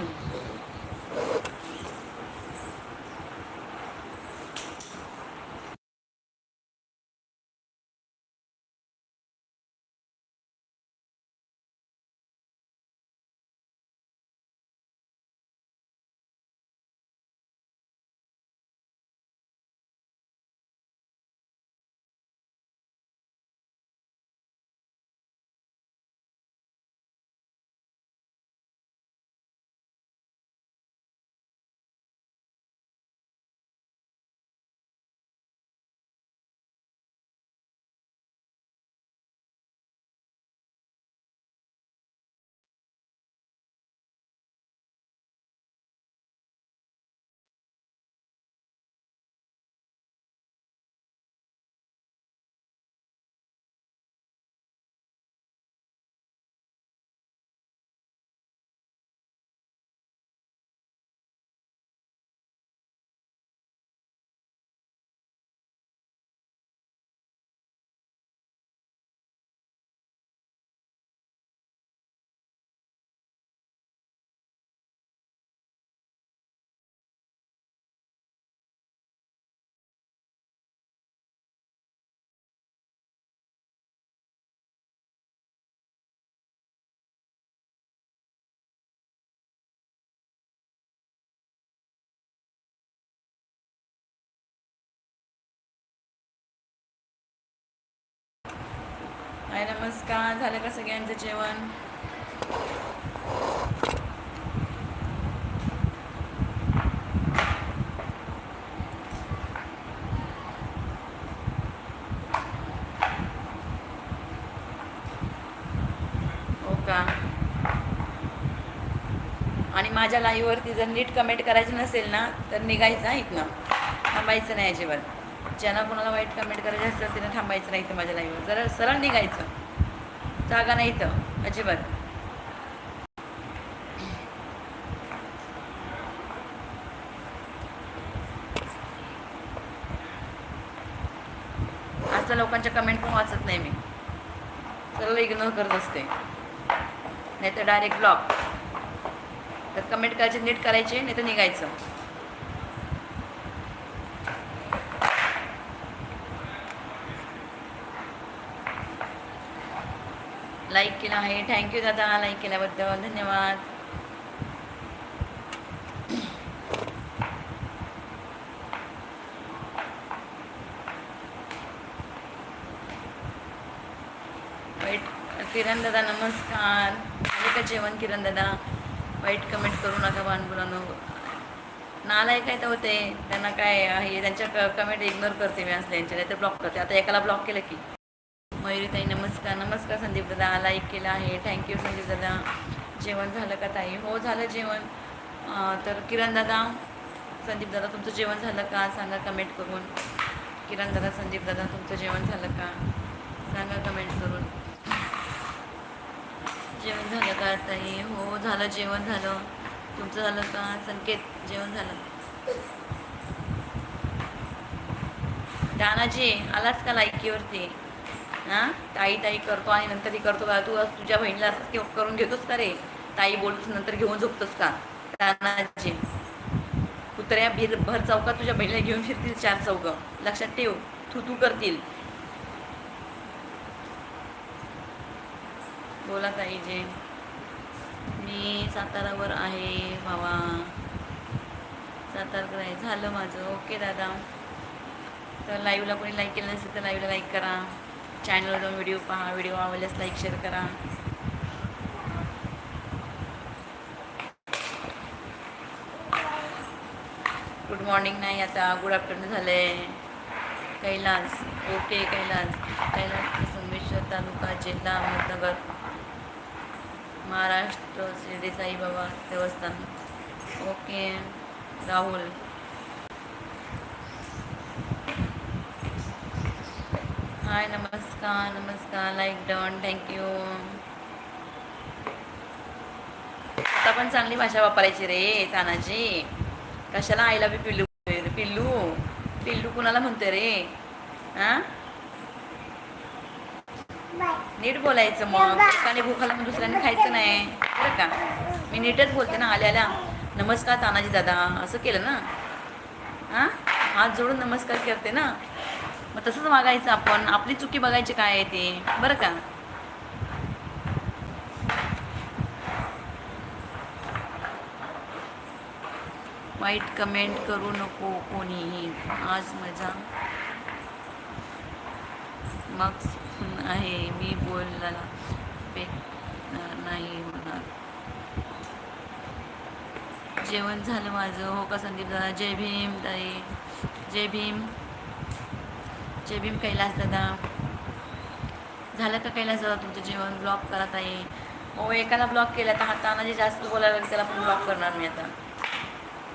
थांब हाय नमस्कार. झालं का सगळ्यांचं जेवण? हो का? आणि माझ्या लाईव्हवरती जर नीट कमेंट करायची नसेल ना तर निघायचं इथनं. थांबायचं नाही अजिबात. ज्यांना कोणाला वाईट कमेंट करायचे असेल तिने थांबायचं नाही तर माझ्या लाईव्हवर जरा सरळ निघायचं. जागा नाही इथं. अजिबात. असल्या लोकांच्या कमेंट पण वाचत नाही मी. सरळ इग्नोर करत असते. नाही तर डायरेक्ट ब्लॉक तर कमेंट करायचे नीट करायचे नाही तर निघायचं. लाईक केला आहे. थँक्यू दादा लाईक केल्याबद्दल. धन्यवाद. वाईट किरण दादा नमस्कार. झाले का जेवण किरण दादा. वाईट कमेंट करू नका बानबुलानो नालायक काय तर होते. त्यांना काय आहे? त्यांच्या क कमेंट इग्नोर करते मी असल्यांच्या नाही तर ब्लॉक करते. आता एकाला ब्लॉक केलं की. मयुरीताई नमस्कार. नमस्कार संदीप दादा लाईक केलं आहे. थँक्यू संदीप दादा. जेवण झालं का ताई? हो झालं जेवण. तर किरण दादा संदीप दादा तुमचं जेवण झालं का? सांगा कमेंट करून. किरण दादा संदीप दादा तुमचं जेवण झालं का? सांगा कमेंट करून. जेवण झालं का ताई? हो झालं जेवण झालं. तुमचं झालं का? संकेत जेवण झालं. दानाजी आलाच का लायकीवरती हां ताई ताई करतो आणि नंतरही करतो का? तू आज तुझ्या बहिणीला असं करून घेतोस का रे? ताई बोलतोस नंतर घेऊन झोपतोस का? तानाजी. कुत्र्या भीर भर चौकात तुझ्या बहिणीला घेऊन फिरतील चार चौक लक्षात ठेव तू तू करतील. बोला ताई जे. मी सातारावर आहे भावा. सातारकर आहे झालं माझं. ओके दादा. तर लाईव्हला कोणी लाईक केलं नसेल तर लाईव्हला लाईक करा. चॅनलवर जाऊन व्हिडिओ पहा. व्हिडिओ आवडल्यास लाईक शेअर करा. गुड मॉर्निंग नाही आता गुड आफ्टरनून झालं आहे कैलास. ओके कैलास. कैलास संमेश्वर तालुका जिल्हा अहमदनगर. महाराष्ट्र शिर्डी साईबाबा देवस्थान. ओके राहुल. हाय नमस्कार. नमस्कार लाईक डन थँक्यू आता पण चांगली भाषा वापरायची रे तानाजी. कशाला आईला बी पिल्लू रे? पिल्लू? पिल्लू कुणाला म्हणते रे? हा नीट बोलायचं मग. एकाने भूखाला मग दुसऱ्याने खायचं नाही. बरं का? मी नीटच बोलते ना आल्या आल्या. नमस्कार तानाजी दादा. असं केलं ना? हां हात जोडून नमस्कार करते ना? मग तसंच वागायचं आपण. आपली चुकी बघायची काय आहे ते. बरं का? वाईट कमेंट करू नको कोणीही आज मजा. मग आहे मी बोलला नाही होणार जेवण झालं माझं. हो का संदीप दादा जय भीम ताई. जय भीम. जय भीम कैलास दादा. झालं का कैलास दादा तुमचं जेवण ब्लॉक करत आहे. हो एकाला ब्लॉक केला तर हाताना जे जास्त बोलायला लागेल त्याला पण ब्लॉक करणार मी आता.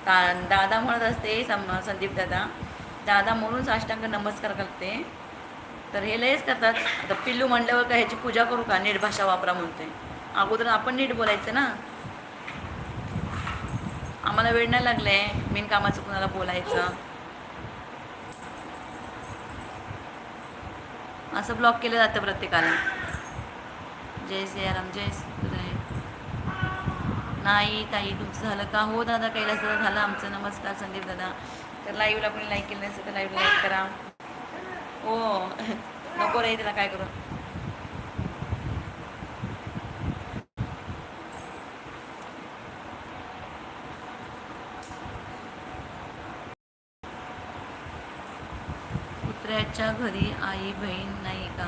ता दादा म्हणत असते सम संदीप दादा. दादा म्हणून साष्टांग नमस्कार करते. तर हे लयच करतात. आता पिल्लू म्हणल्यावर का ह्याची पूजा करू का? नीट भाषा वापरा म्हणते. अगोदर आपण नीट बोलायचं ना? आम्हाला वेळ नाही लागलं आहे मेन कामाचं कुणाला बोलायचं? असं ब्लॉक केलं जातं प्रत्येकाला. जय सियाराम जय सिद्धराय नाही ताई तुमचं झालं का? हो दादा कैलास दादा झालं. आमचं नमस्कार संदीप दादा. तर लाईव्हला कोणी लाईक केलं नसेल तर लाईव्हला लाईक करा. हो. नको रे त्याला काय करू? कुत्र्याच्या घरी आई बहीण नाही का?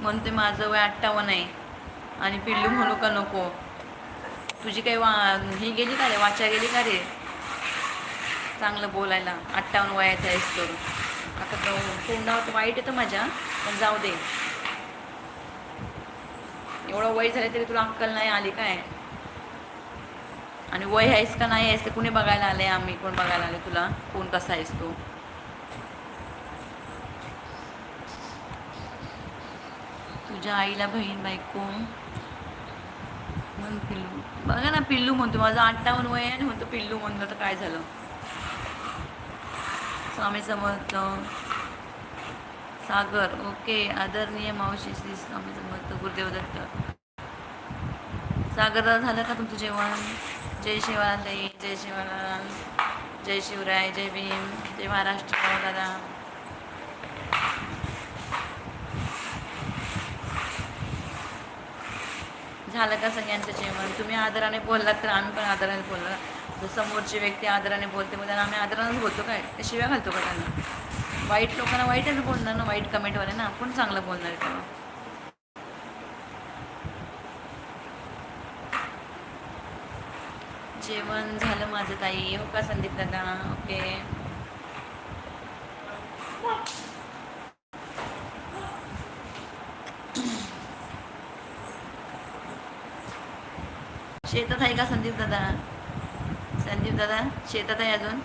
म्हणते माझं वय अठ्ठावन्न आहे. आणि पिल्लू म्हणू का नको? तुझी काही वा ही गेली का रे? वाचा गेली का रे? चांगलं बोलायला. अठ्ठावन्न वयाचा आहेस तर आता तो तोंडावर वाईट येतं माझ्या पण जाऊ दे. एवढं वय झालं तरी तुला अक्कल नाही आली काय? आणि वय आहेस का नाही आहेस ते कुणी बघायला आले आम्ही कोण बघायला आले तुला? कोण कसा आहेस तू? तुझ्या आईला बहीण बायको. म्हण पिल्लू. बघा ना पिल्लू म्हणतो. माझं अठ्ठावन्न वय आहे आणि म्हणतो पिल्लू म्हणलं तर काय झालं? स्वामी समर्थ. सागर. ओके. आदरणीय मावशी श्री स्वामी समर्थ गुरुदेव दत्त. सागर झालं का तुमचं जेवण? जय शिवराम जय शिवराम जय शिवराय जय भीम. जय महाराष्ट्र दादा. झालं का सगळ्यांचं जेवण? तुम्ही आदराने बोललात तर आम्ही पण आदराने बोललो जर समोरची व्यक्ती आदराने बोलते मग त्यांना आम्ही आदरानेच बोलतो काय? ते शिव्या घालतो का त्यांना? वाईट लोकांना वाईटच बोलणार ना वाईट कमेंटवाले ना? आपण चांगलं बोलणार आहे तेव्हा जेवण झालं माझं ताई. हो का संदीप दादा? ओके. शेतात आहे का संदीप दादा? संदीप दादा शेतात आहे अजून?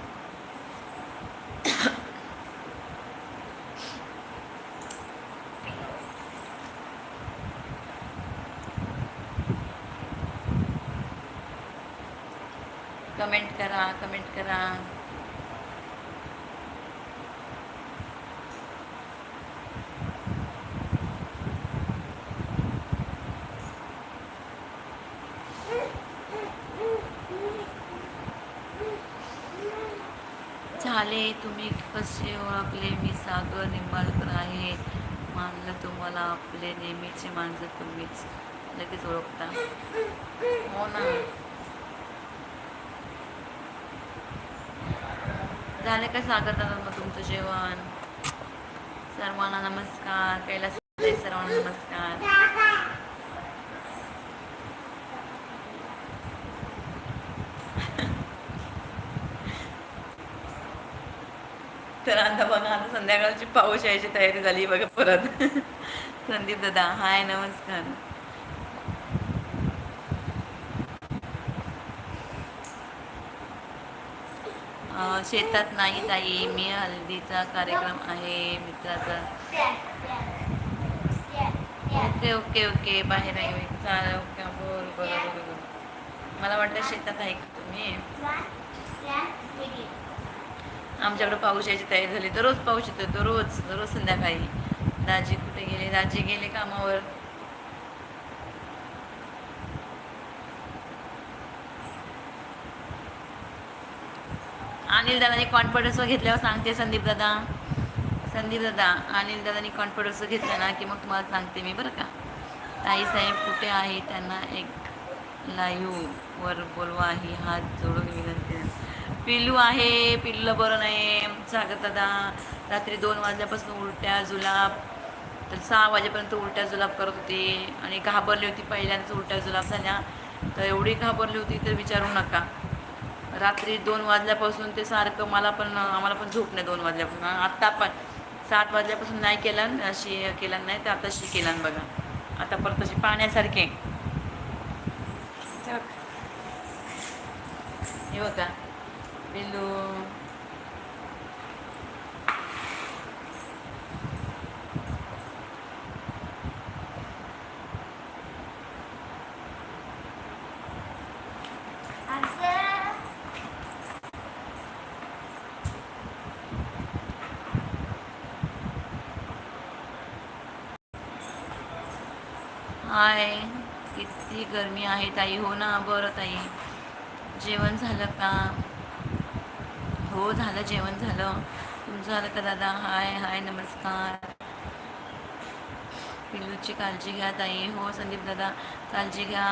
कमेंट करा कमेंट करा. घरची माणसं तुम्हीच लगेच ओळखता. हो ना. झालं का स्वागत मग तुमचं जेवण? सर्वांना नमस्कार. कैलास सर्वांना नमस्कार. तर आता बघा आता संध्याकाळची पाऊस यायची तयारी झाली बघा परत. संदीप दादा हाय नमस्कार. शेतात नाही ताई मी हल्दीचा कार्यक्रम आहे मित्राचा. ओके ओके ओके बाहेर आहे चालेल ओके बोल बरं बरं बरं मला वाटतं शेतात आहे का तुम्ही? आमच्याकडं पाऊस यायची तयारी झाली दररोज पाऊस येतो दररोज दररोज संध्याकाळी. दाजी कुठे गेले? दाजी गेले कामावर. अनिल दादानी कॉन्फिडन्स घेतल्यावर सांगते संदीप दादा. संदीप दादा अनिल दादानी कॉन्फिडन्स घेतला ना की मग तुम्हाला सांगते मी बरं का. ताई साहेब कुठे आहे? त्यांना एक लाईव्हवर बोलवा ही हात जोडून विनंती पिल्लू आहे पिल्लूला बरं नाही. सागर दादा रात्री दोन वाजल्यापासून उलट्या जुलाब तर सहा वाजेपर्यंत उलट्या जुलाब करत होती आणि घाबरली होती पहिल्यांदाच उलट्या जुलाब झाल्या. तर एवढी घाबरली होती तर विचारू नका. रात्री दोन वाजल्यापासून ते सारखं मला पण आम्हाला पण झोप नाही दोन वाजल्यापासून. आत्ता पण सात वाजल्यापासून नाही केलं अशी केलं नाही तर आताशी केलं बघा. आता परत अशी पाण्यासारखे. हे बघा. पिल्लू हाय. किती गरमी आहे ताई. हो ना बरं ताई. जेवण झालं का? हो झालं जेवण झालं. तुमचं झालं का दादा? हाय हाय नमस्कार. पिल्लूची काळजी घ्या ताई. हो संदीप दादा काळजी घ्या.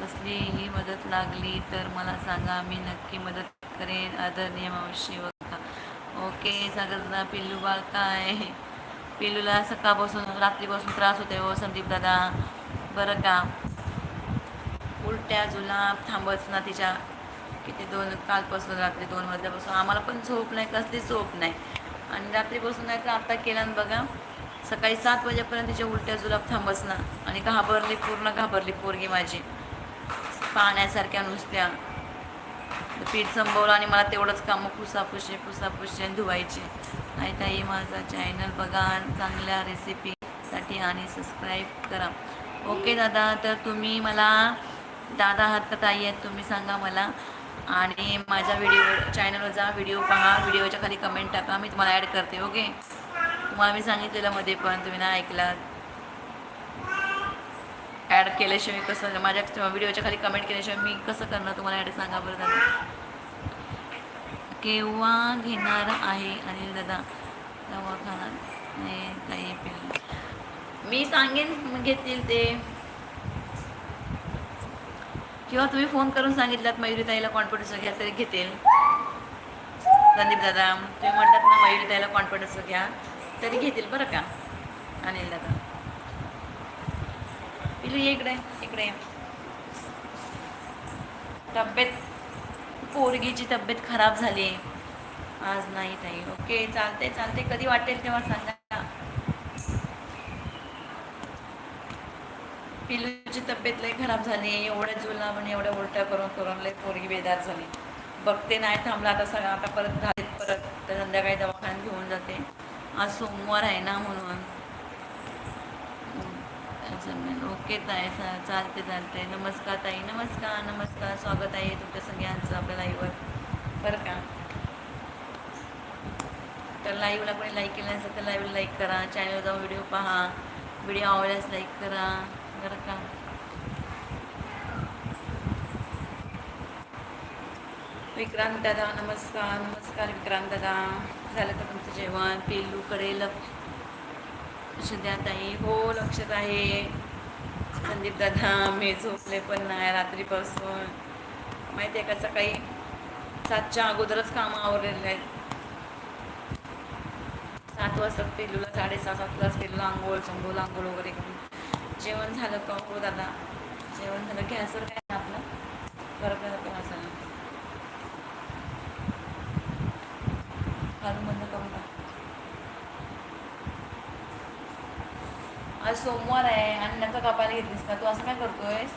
कसलीही मदत लागली तर मला सांगा. मी नक्की मदत करेन. आदरणीय मावशी बघा ओके सागर दादा पिल्लू बाळ काय? पिल्लूला सकाळपासून रात्रीपासून त्रास होते हो संदीप दादा. बरं का? उलट्या जुलाब थांबच ना तिच्या. किती दोन कालपासून रात्री दोन वाजल्यापासून. आम्हाला पण झोप नाही कसली झोप नाही. आणि रात्रीपासून नाही तर आता केला बघा सकाळी सात वाजेपर्यंत तिच्या उलट्या जुलाब थांबस ना आणि घाबरली पूर्ण घाबरली पोरगी माझी. पाण्यासारख्या नुसत्या. पीठ संपवलं आणि मला तेवढंच कामं पुसापुशी पुसापुशी आणि धुवायची. नाही ताई माझा चॅनल बघा चांगल्या रेसिपीसाठी आणि सबस्क्राईब करा. ओके दादा तर तुम्ही मला दादा हरकत आई ताई आहेत तुम्ही सांगा मला. आणि माझ्या व्हिडिओ चॅनलवर जा व्हिडिओ पहा. व्हिडिओच्या खाली कमेंट टाका. मी तुम्हाला ॲड करते ओके तुम्हाला मी सांगितलेलं मध्ये पण तुम्ही नाही ऐकलात ॲड केल्याशिवाय कसं? माझ्या व्हिडिओच्या खाली कमेंट केल्याशिवाय मी कसं करणार? तुम्हाला ॲड सांगा बरं दादा. केव्हा घेणार आहे अनिल दादा? दवाखाना नाही काही मी सांगेन घेतील ते. किंवा तुम्ही फोन करून सांगितलात मयुरीताईला कॉन्फिडन्स घ्या तरी घेतील. संदीप दादा तुम्ही म्हणतात ना मयुरीताईला कॉन्फिडन्स घ्या तरी घेतील बरं का? अनिल दादा. पिलू ये इकडे इकडे. तब्येत पोरगीची तब्येत खराब झाली. आज नाही ताई. ओके चालते चालते कधी वाटेल तेव्हा सांगा. पिलू तिची तब्येत लई खराब झाली एवढ्या जुला आणि एवढ्या उलट्या करून करून लई पोरगी बेदार झाली. बघते नाही थांबला आता सगळं आता परत घालीत परत तर संध्याकाळी दवाखान्यात घेऊन जाते. आज सोमवार आहे ना म्हणून. ओके ताई चालते चालते. नमस्कार ताई नमस्कार नमस्कार. स्वागत आहे तुमच्या सगळ्यांचं आपल्या लाईव्हवर. बरं का? तर लाईव्हला कोणी लाईक केलं नसेल तर लाईव्हला लाईक करा. चॅनलवर जाऊन व्हिडिओ पहा. व्हिडिओ आवडल्यास लाईक करा. बरं का? विक्रांत दादा नमस्कार नमस्कार विक्रांत दादा. झालं का तुमचं जेवण? पिल्लूकडे लक्ष द्या ताई हो लक्षात आहे. संदीप दादा मी झोपले पण नाही रात्रीपासून. माहिती आहे का सकाळी सातच्या अगोदरच कामं आवरलेले आहेत. सात वाजता पिल्लूला साडेसहा सातलाच पिल्लूला आंघोळ संभोल आंघोळ वगैरे करून. जेवण झालं का हो दादा? जेवण झालं. गॅसवर काय आपलं बरं बरं असं घालून बंद करून टाक आज सोमवार आहे आणि नका कापायला घेतलीस का? तू असं काय करतोयस?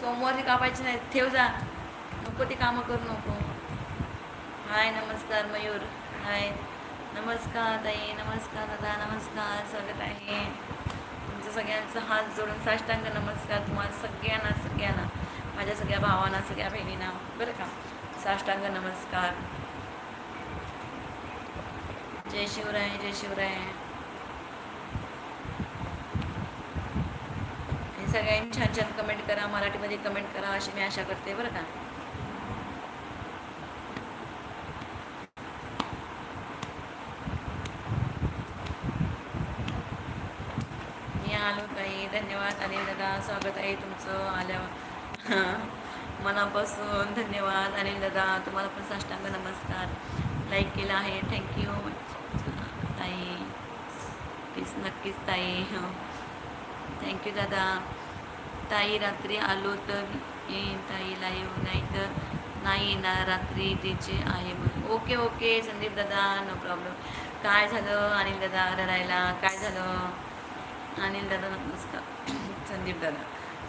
सोमवारची कापायची नाही. ठेव जा. नको ती कामं करू नको. हाय नमस्कार मयूर. हाय. नमस्कार ताई. नमस्कार दादा. नमस्कार. स्वागत आहे. तुमचं सगळ्यांचं हात जोडून साष्टांग नमस्कार तुम्हाला सगळ्यांना सगळ्यांना. माझ्या सगळ्या भावांना सगळ्या बहिणींना. बरं का? साष्टांग नमस्कार. जय शिवराय जय शिवराय. सगळ्यांनी छान छान कमेंट करा मराठीमध्ये कमेंट करा अशी मी आशा करते बरं का. मी आलो काही धन्यवाद. आणि दादा स्वागत आहे तुमचं. आल्या मनापासून धन्यवाद. अनिल दादा तुम्हाला पण साष्टांग नमस्कार. लाईक केला आहे. थँक्यू ताई प्लीज नक्कीच ताई. थँक्यू दादा. ताई रात्री आलो तर येईन ताईला येऊ नाही तर नाही येणार रात्री तिचे आहे म्हणून. ओके ओके संदीप दादा नो प्रॉब्लेम काय झालं? अनिल दादा रडायला. काय झालं? अनिल दादा नमस्कार. संदीप दादा.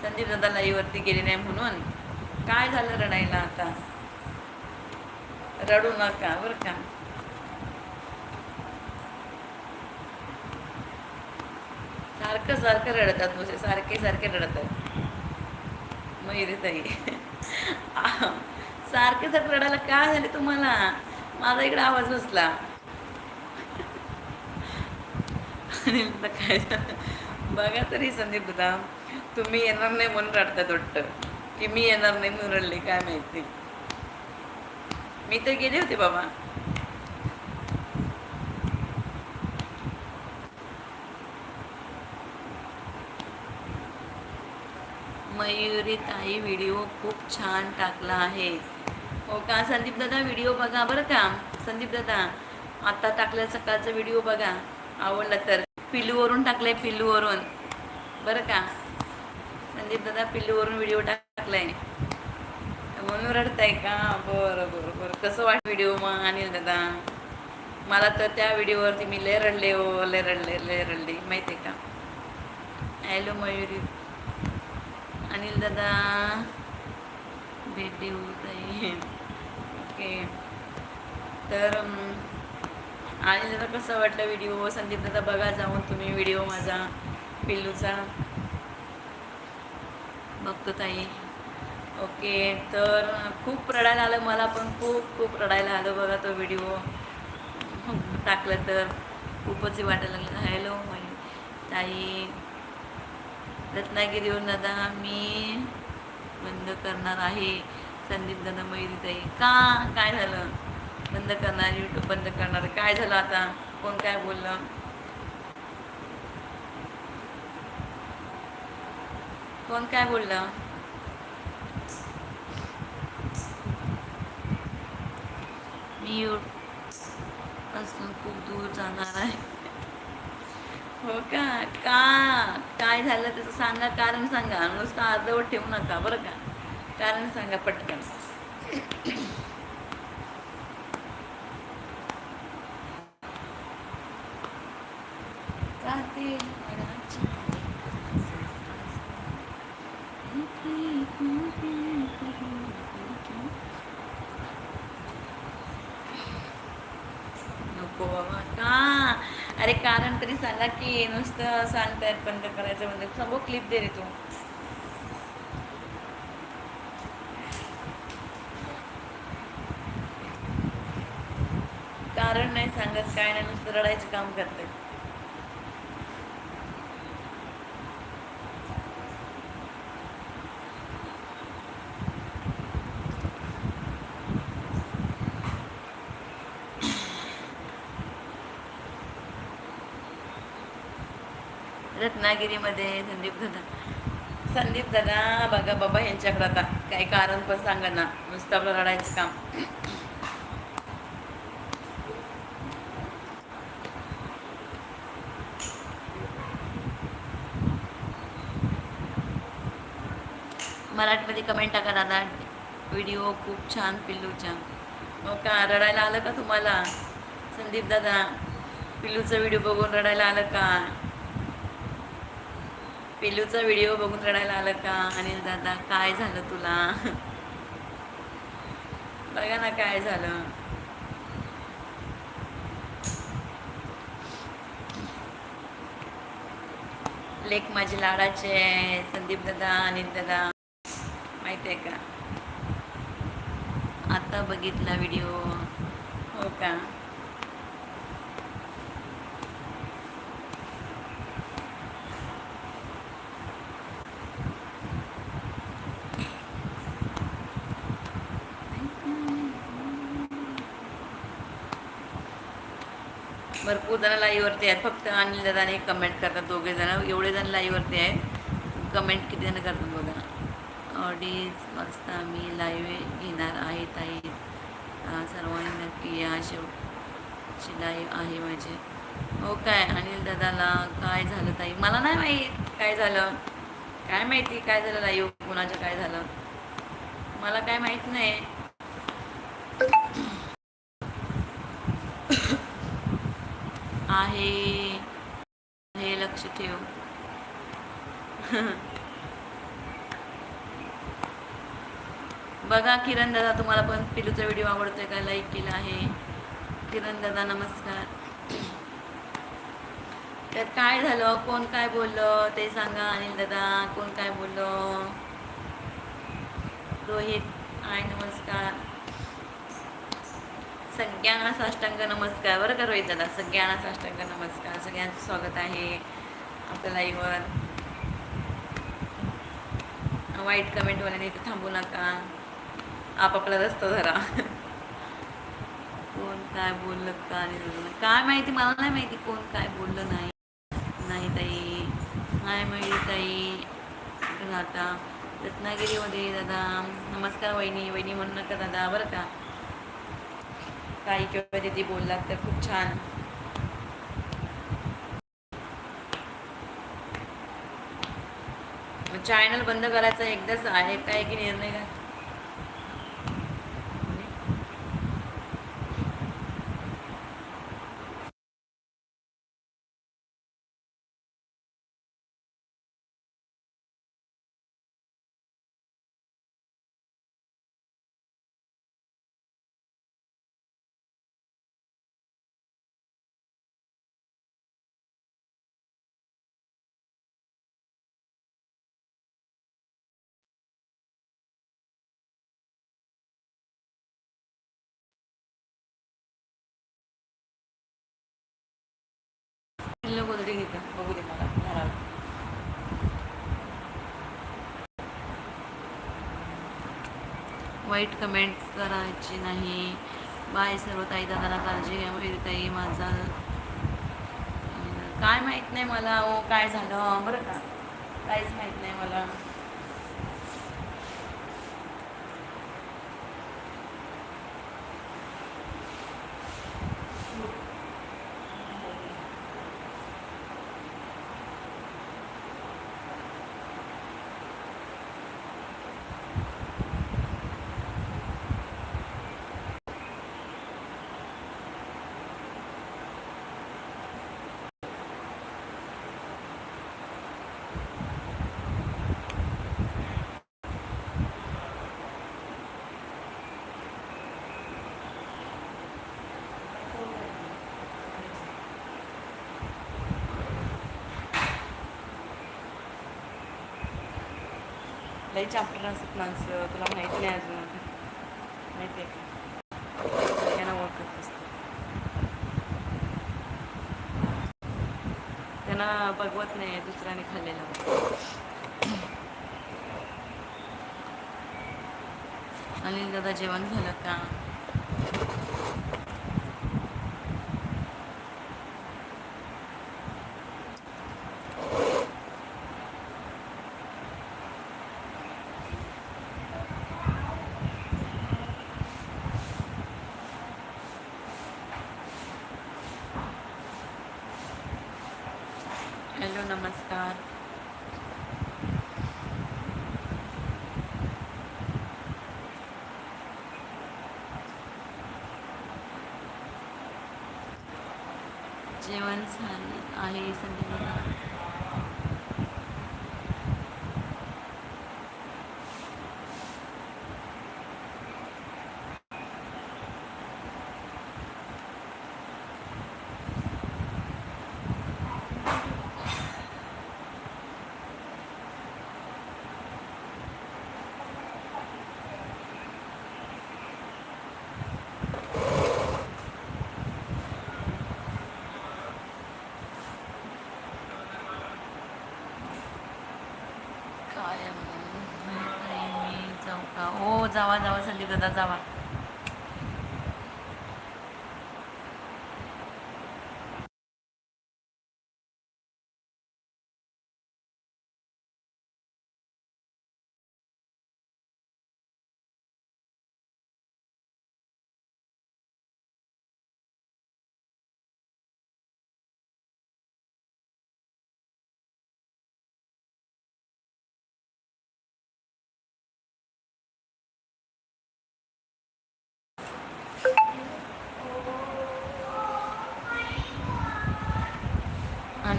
संदीप दादा लाईवरती गेले नाही म्हणून. काय झालं रडायला आता? रडू नका बरं का? सारखं सारखं रडतात म्हणजे सारखे सारखे रडतात. मयुरीताई सारखे सारखे रडायला काय झाले तुम्हाला माझा इकडे आवाज बसला काय बघा तरी संदीप दादा तुम्ही येणार नाही म्हणून रडतात वाटतं. की मी येणार नाही म्हणून रडले काय माहिती. मी तर गेले होते बाबा. मयुरी ताई व्हिडिओ खूप छान टाकला आहे. हो का? संदीप दादा व्हिडिओ बघा बरं का? संदीप दादा आता टाकल्या सकाळचा व्हिडिओ बघा. आवडला तर. पिल्लूवरून टाकलाय पिल्लूवरून. बरं का? संदीप दादा पिल्लूवरून व्हिडिओ टाकलाय. म्हणून रडताय का? बरं बरं बरं. कसं वाट व्हिडिओ मग अनिल दादा? मला तर त्या व्हिडिओवरती मी लय रडले हो लय रडले लय रडले. माहिती आहे का? हॅलो मयुरी. अनिल दादा. भेट देऊ ताई. ओके. तर अनिल दादा कसं वाटलं व्हिडिओ संदीप दादा बघा जाऊन तुम्ही व्हिडिओ माझा पिल्लूचा. बघतो ताई. ओके. तर खूप रडायला आलं मला पण. खूप खूप रडायला आलं बघा तो व्हिडिओ टाकलं तर. खूपच वाटायला लागलं. हॅलो ताई. रत्नागिरीवरून दादा मी बंद करणार आहे. संदीप दादा मयुरीताई का? काय झालं? बंद करणार यूट्यूब बंद करणार काय झालं आता? कोण काय बोललं? कोण काय बोललं? मी यूट खूप दूर जाणार आहे. हो का? का? काय झालं त्याचं सांगा कारण सांगा. नुसतं अर्धवट ठेवू नका बरं का? कारण सांगा पटकन. जाते नको बाबा का अरे कारण की नुसतं सांगतायत बंद करायचं म्हणजे समोर क्लिप दे रे तू. कारण नाही सांगत काय नाही नुसतं रडायचं काम करते रत्नागिरीमध्ये संदीप दादा. संदीप दादा बघा बाबा यांच्याकडे आता काही कारण पण सांगा ना. नुसतं आपलं रडायचं काम. मराठीमध्ये कमेंट टाका दादा. व्हिडिओ खूप छान पिल्लूच्या. हो का? रडायला आलं का तुम्हाला? संदीप दादा पिल्लूचा व्हिडिओ बघून रडायला आलं का? पिलूचा व्हिडिओ बघून रडायला आलं का? अनिल दादा काय झालं तुला? बघा ना काय झालं. लेख माझे लाडाचे आहे संदीप दादा अनिल दादा. माहिती आहे का? आता बघितला व्हिडिओ हो का? जण लाईव्हवरती आहेत. फक्त अनिल दादाने कमेंट करतात दोघे जण. एवढे जण लाईव्हवरती आहेत. कमेंट किती जण करतात बघा. ऑडीज वाजता मी लाईव्ह घेणार आहे ताई. सर्वांनी नक्की या. शेवटची लाईव्ह आहे माझी. हो काय अनिल दादाला काय झालं ताई? मला नाही माहीत काय झालं. काय माहिती काय झालं लाईव्ह कुणाचं काय झालं? मला काय माहीत नाही. आहे. हे लक्ष ठेव. बघा किरण दादा तुम्हाला पण पिलूचा व्हिडिओ आवडतोय का? लाईक केला आहे. किरण दादा नमस्कार. तर काय झालं? कोण काय बोललं? ते सांगा अनिल दादा. कोण काय बोललं? रोहित आय नमस्कार. सगळ्यांना साष्टांग नमस्कार. बरं का रोहित दादा? सगळ्यांना साष्टांग नमस्कार. सगळ्यांचं स्वागत आहे आपल्या लाईव्हवर वाईट कमेंटवाल्याने इथे थांबू नका. आपापला रस्ता धरा. कोण काय बोललं का नाही काय माहिती? मला नाही माहिती कोण काय बोललं नाही. नाही ताई. नाही माहिती ताई. आता. रत्नागिरीमध्ये दादा. नमस्कार वहिनी. वहिनी म्हणू नका दादा. बरं का? काही किंवा दिदी बोललात तर खूप छान. चॅनल बंद करायचा एकदाच आहे काय की निर्णय का गोदडी घेते. बघू दे मला घराला. वाईट कमेंट करायची नाही. बाय सर्व ताई दादाला काळजी घ्या ताई माझा. काय माहीत नाही मला ओ काय झालं. बरं का? काहीच माहीत नाही मला. लई चॅप्टर असत माणसं तुला माहिती नाही अजून. माहिती आहे का? ओळखत असतं. त्यांना बघवत नाही दुसऱ्याने खाल्लेलं. अनिल दादा जेवण झालं का हॅलो नमस्कार जेवण झालं आहे संदीप दादा काय माहीत नाही मी जाऊ का हो जावा जावा संदीप दादा जावा.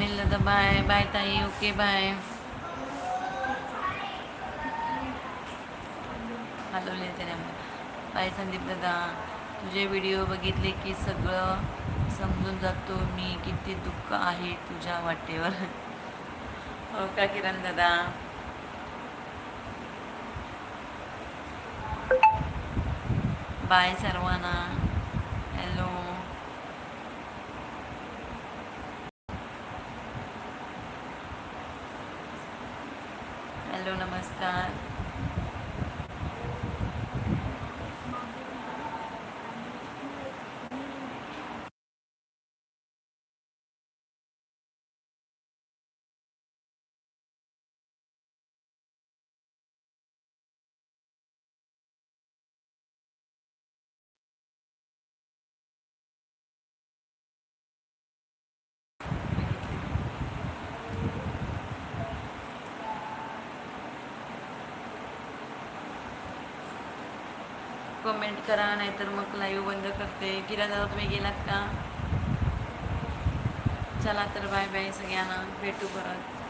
अनिल दादा बाय बाय ताई ओके बाय हलवले त्याने बाय संदीप दादा तुझे व्हिडिओ बघितले की सगळं समजून जातो मी. किती दुःख आहे तुझ्या वाटेवर. हो का किरण दादा? बाय सर्वांना हॅलो हॅलो नमस्कार. कमेंट करा नाहीतर मग लाईव्ह बंद करते. किरण दादा तुम्ही गेलात का? चला तर बाय बाय सगळ्यांना. भेटू परत.